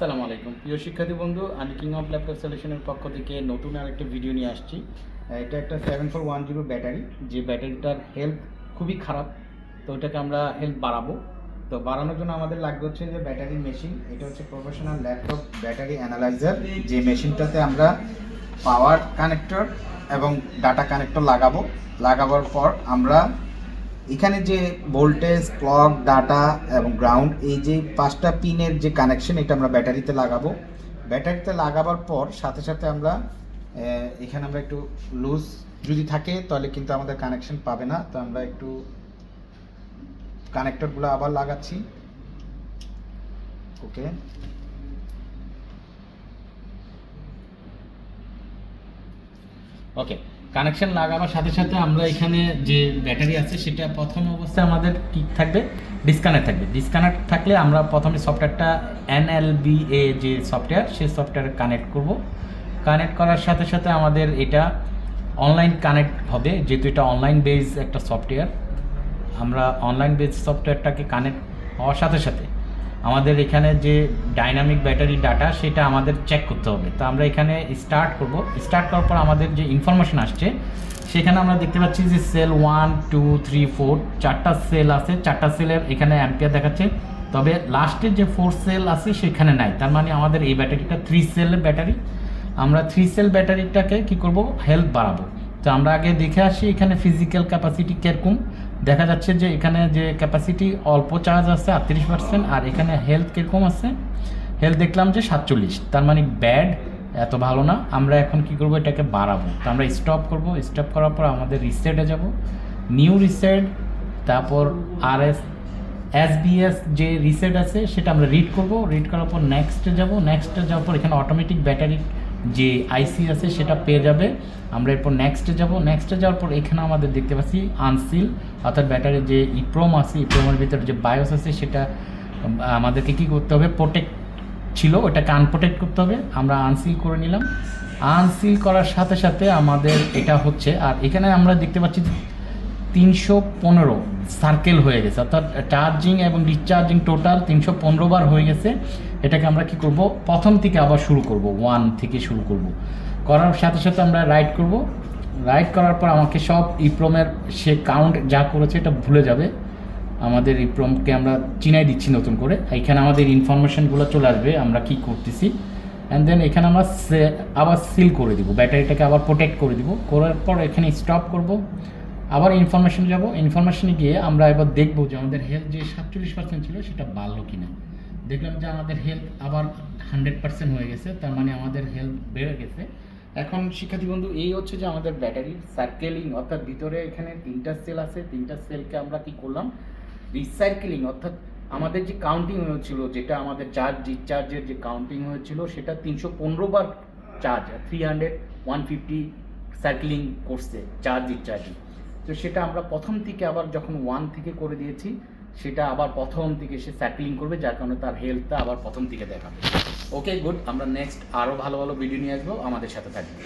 আসসালামু আলাইকুম। প্রিয় শিক্ষার্থী বন্ধু, আমি কিং অফ ল্যাপটপ সলিউশনের পক্ষ থেকে নতুন আরেকটা ভিডিও নিয়ে আসছি। এটা একটা seven four one zero battery যে ব্যাটারিটার হেলথ খুবই খারাপ, তো ওটাকে আমরা হেলথ বাড়াবো। তো বাড়ানোর জন্য আমাদের লাগবে হচ্ছে যে ব্যাটারি মেশিন এটা হচ্ছে প্রফেশনাল ল্যাপটপ ব্যাটারি অ্যানালাইজার যে মেশিনটাতে আমরা পাওয়ার কানেক্টর এবং ডাটা কানেক্টর লাগাবো। লাগাবার পর আমরা এখানে যে ভোল্টেজ ক্লক ডাটা এবং গ্রাউন্ড এই যে পাঁচটা পিনের যে কানেকশন এটা আমরা ব্যাটারিতে লাগাবো। ব্যাটারিতে লাগাবার পর সাথে সাথে আমরা এখানে আমরা একটু লুজ যদি থাকে, তাহলে কিন্তু আমাদের কানেকশন পাবে না। তো আমরা একটু কানেক্টরগুলো আবার লাগাচ্ছি। ওকে ওকে কানেকশন লাগানোর সাথে সাথে আমরা এখানে যে ব্যাটারি আছে, সেটা প্রথম অবস্থায় আমাদের কি থাকবে? ডিসকানেক্ট থাকবে। ডিসকানেক্ট থাকলে আমরা প্রথমে সফটওয়্যারটা এনএলবিএ যে সফটওয়্যার সেই সফটওয়্যার কানেক্ট করব। কানেক্ট করার সাথে সাথে আমাদের এটা অনলাইন কানেক্ট হবে, যেহেতু এটা অনলাইন বেস একটা সফটওয়্যার। আমরা অনলাইন বেস সফটওয়্যারটাকে কানেক্ট হওয়ার সাথে সাথে আমাদের এখানে যে ডাইনামিক ব্যাটারি ডাটা সেটা আমাদের চেক করতে হবে। তো আমরা এখানে স্টার্ট করব। স্টার্ট করার পর আমাদের যে ইনফরমেশন আসছে, সেখানে আমরা দেখতে পাচ্ছি যে cell one two three four চারটা সেল আছে। চারটা সেলের এখানে অ্যাম্পিয়ার দেখাচ্ছে। তবে লাস্টের যে ফোর সেল আছে, সেখানে নাই। তার মানে আমাদের এই ব্যাটারিটা থ্রি সেলের ব্যাটারি আমরা থ্রি সেল ব্যাটারিটাকে কি করব? হেলথ বাড়াবো। তো আমরা আগে দেখে আসি এখানে ফিজিক্যাল ক্যাপাসিটি কীরকম। দেখা যাচ্ছে যে এখানে যে ক্যাপাসিটি অল্প চার্জ আছে আটত্রিশ পার্সেন্ট আর এখানে হেলথ কীরকম আছে? হেলথ দেখলাম যে সাতচল্লিশ। তার মানে ব্যাড এত ভালো না। আমরা এখন কি করব? এটাকে বাড়াবো। তো আমরা স্টপ করব। স্টপ করার পর আমাদের রিসেটে যাব। নিউ রিসেট তারপর আর এস এসবিএস যে রিসেট আছে, সেটা আমরা রিড করব। রিড করার পর নেক্সটে যাব। নেক্সটে যাওয়ার পর এখানে অটোমেটিক ব্যাটারি যে আইসি আছে সেটা পেয়ে যাবে। আমরা এরপর নেক্সটে যাব। নেক্সটে যাওয়ার পর এখানে আমাদের দেখতে পাচ্ছি আনসিল অর্থাৎ ব্যাটারির যে ইপ্রোম আছে ইপ্রোমের ভিতরে যে বায়োস আছে, সেটা আমাদেরকে কি করতে হবে? প্রোটেক্ট ছিল, ওটাকে আনপ্রোটেক্ট করতে হবে। আমরা আনসিল করে নিলাম। আনসিল করার সাথে সাথে আমাদের এটা হচ্ছে, আর এখানে আমরা দেখতে পাচ্ছি তিনশো পনেরো সার্কেল হয়ে গেছে। অর্থাৎ চার্জিং এবং ডিসচার্জিং টোটাল তিনশো পনেরো বার হয়ে গেছে। এটাকে আমরা কি করব? প্রথম থেকে আবার শুরু করব। ওয়ান থেকে শুরু করব। করার সাথে সাথে আমরা রাইড করব। রাইড করার পর আমাকে সব ইপ্রোমের সে কাউন্ট যা করেছে এটা ভুলে যাবে। আমাদের ইপ্রোমকে আমরা চিনাই দিচ্ছি নতুন করে। এখানে আমাদের ইনফরমেশনগুলো চলে আসবে। আমরা কি করতেছি? অ্যান্ড দেন এখানে আমরা আবার সিল করে দিব। ব্যাটারিটাকে আবার প্রোটেক্ট করে দিব। করার পর এখানে স্টপ করব। আবার ইনফরমেশন যাব। ইনফরমেশনে গিয়ে আমরা এবার দেখব যে আমাদের হেলথ যে সাতচল্লিশ পার্সেন্ট ছিল সেটা বাড়লো কি না দেখলাম যে আমাদের হেলথ আবার হান্ড্রেড পার্সেন্ট হয়ে গেছে, তার মানে আমাদের হেলথ বেড়ে গেছে। এখন শিক্ষার্থী বন্ধু, এই হচ্ছে যে আমাদের ব্যাটারি সার্কেলিং অর্থাৎ ভিতরে এখানে তিনটা সেল আছে, তিনটা সেলকে আমরা কি করলাম? রিসাইকেলিং অর্থাৎ আমাদের যে কাউন্টিং হয়েছিল, যেটা আমাদের চার্জ ডিসচার্জের যে কাউন্টিং হয়েছিল, সেটা তিনশো পনেরো বার charge three hundred one fifty circling করছে চার্জ ডিসচার্জিং তো সেটা আমরা প্রথম থেকে আবার যখন ওয়ান থেকে করে দিয়েছি, সেটা আবার প্রথম থেকে সে স্যাকলিং করবে, যার কারণে তার হেলথটা আবার প্রথম থেকে দেখাবে। ওকে গুড আমরা নেক্সট আরও ভালো ভালো ভিডিও নিয়ে আসব আমাদের সাথে থাকবে